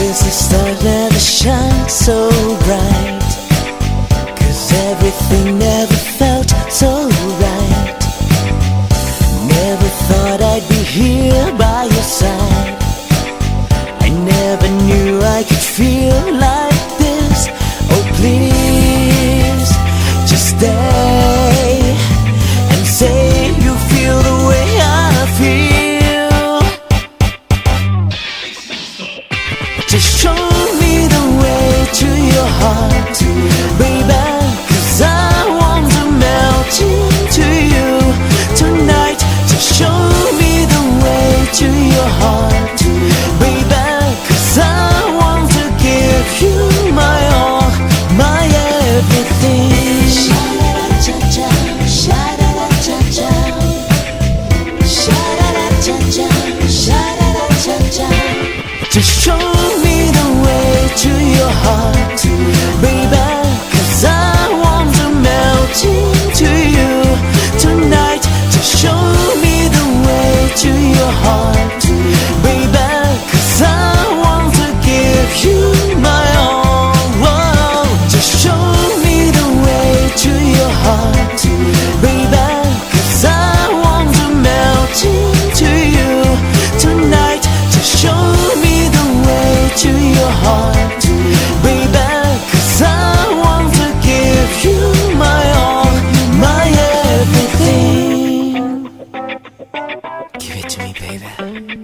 Cause the star never shines so bright. Cause everything never felt so right. Never thought I'd be here by your side. I never knew I could feel like Just show me the way to your heart Baby, cause I want to melt into you Tonight, just show me the way to your heart Baby, cause I want to give you my all, my everything Just show to your heart, baby. Cause I want to give you my all. Whoa. Just show me the way to your heart, baby. Cause I want to melt into you tonight. Just show me the way to your heart. baby.